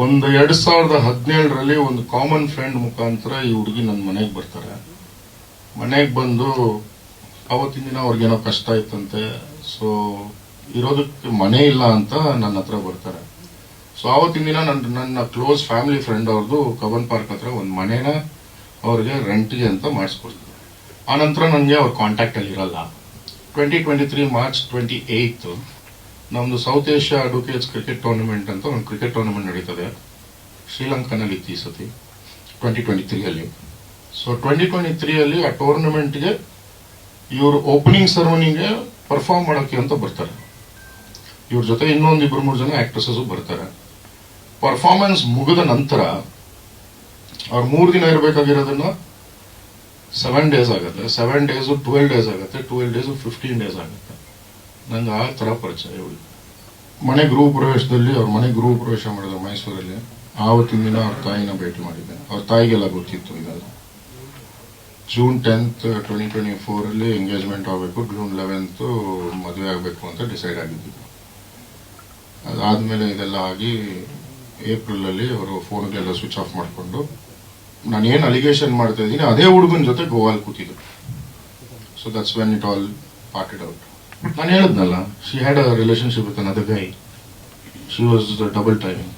ಒಂದು ಎರಡ್ ಸಾವಿರದ ಹದಿನೇಳರಲ್ಲಿ ಒಂದು ಕಾಮನ್ ಫ್ರೆಂಡ್ ಮುಖಾಂತರ ಈ ಹುಡುಗಿ ನನ್ನ ಮನೆಗೆ ಬರ್ತಾರೆ. ಮನೆಗೆ ಬಂದು ಅವತ್ತಿನ ದಿನ ಅವ್ರಿಗೇನೋ ಕಷ್ಟ ಇತ್ತಂತೆ ಸೊ ಇರೋದಕ್ಕೆ ಮನೆ ಇಲ್ಲ ಅಂತ ನನ್ನ ಹತ್ರ ಬರ್ತಾರೆ. ಸೊ ಆವತ್ತಿನ ದಿನ ನನ್ನ ನನ್ನ ಕ್ಲೋಸ್ ಫ್ಯಾಮಿಲಿ ಫ್ರೆಂಡ್ ಅವ್ರದ್ದು ಕಬನ್ ಪಾರ್ಕ್ ಹತ್ರ ಒಂದು ಮನೆನ ಅವ್ರಿಗೆ ರೆಂಟಿಗೆ ಅಂತ ಮಾಡಿಸ್ಕೊಡ್ತಾರೆ ಆನಂತರ ನಂತರ ನನಗೆ ಅವ್ರ ಕಾಂಟ್ಯಾಕ್ಟಲ್ಲಿ ಇರಲ್ಲ. Twenty twenty three March twenty eight ನಮ್ದು South Asia advocates cricket tournament ಅಂತ ಒಂದು ಕ್ರಿಕೆಟ್ ಟೂರ್ನಮೆಂಟ್ ನಡೀತದೆ. ಶ್ರೀಲಂಕಾನಲ್ಲಿ ಇತ್ತು ಈ ಸತಿ ಟ್ವೆಂಟಿ ಟ್ವೆಂಟಿ ತ್ರೀಯಲ್ಲಿ ಸೊ ಟ್ವೆಂಟಿ ಟ್ವೆಂಟಿ ತ್ರೀಯಲ್ಲಿ ಆ ಟೂರ್ನಮೆಂಟ್ಗೆ ಇವರು ಓಪನಿಂಗ್ ಸೆರೆಮನಿಗೆ ಪರ್ಫಾರ್ಮ್ ಮಾಡೋಕ್ಕೆ ಅಂತ ಬರ್ತಾರೆ. ಇವ್ರ ಜೊತೆ ಇನ್ನೊಂದು ಇಬ್ಬರು ಮೂರು ಜನ ಆಕ್ಟ್ರೆಸಸ್ ಬರ್ತಾರೆ. ಪರ್ಫಾರ್ಮೆನ್ಸ್ ಮುಗಿದ ನಂತರ ಅವ್ರು ಮೂರು ದಿನ ಇರಬೇಕಾಗಿರೋದನ್ನ ಸೆವೆನ್ ಡೇಸ್ ಆಗುತ್ತೆ. ಸೆವೆನ್ ಡೇಸ್ ಟ್ವೆಲ್ ಡೇಸ್ ಆಗುತ್ತೆ. ಟ್ವೆಲ್ ಡೇಸು ಫಿಫ್ಟೀನ್ ಡೇಸ್ ಆಗುತ್ತೆ. ನಂಗೆ ಆ ಥರ ಪರಿಚಯ ಇವಳು. ಮನೆ ಗೃಹ ಪ್ರವೇಶದಲ್ಲಿ ಅವ್ರ ಮನೆ ಗೃಹ ಪ್ರವೇಶ ಮಾಡಿದ್ರು ಮೈಸೂರಲ್ಲಿ ಆವತ್ತಿನ ದಿನ ಅವ್ರ ತಾಯಿನ ಭೇಟಿ ಮಾಡಿದ್ದೆ ಅವ್ರ ತಾಯಿಗೆಲ್ಲ ಗೊತ್ತಿತ್ತು ಇದೆಲ್ಲ ಜೂನ್ ಟೆಂತ್ ಟ್ವೆಂಟಿ ಟ್ವೆಂಟಿ ಫೋರಲ್ಲಿ ಎಂಗೇಜ್ಮೆಂಟ್ ಆಗಬೇಕು ಜೂನ್ ಲೆವೆಂತ್ ಮದುವೆ ಆಗಬೇಕು ಅಂತ ಡಿಸೈಡ್ ಆಗಿದ್ದು ಅದಾದಮೇಲೆ ಇದೆಲ್ಲ ಆಗಿ ಏಪ್ರಿಲಲ್ಲಿ ಅವರು ಫೋನ್ಗೆಲ್ಲ ಸ್ವಿಚ್ ಆಫ್ ಮಾಡಿಕೊಂಡು ನಾನು ಏನು ಅಲಿಗೇಷನ್ ಮಾಡ್ತಾ ಇದ್ದೀನಿ, ಅದೇ ಹುಡುಗನ ಜೊತೆ ಗೋವಾಲ್ ಕೂತಿದ್ದು. So that's when it all parted out ನಾನು ಹೇಳಿದ್ನಲ್ಲ she had a relationship with another guy she was double timing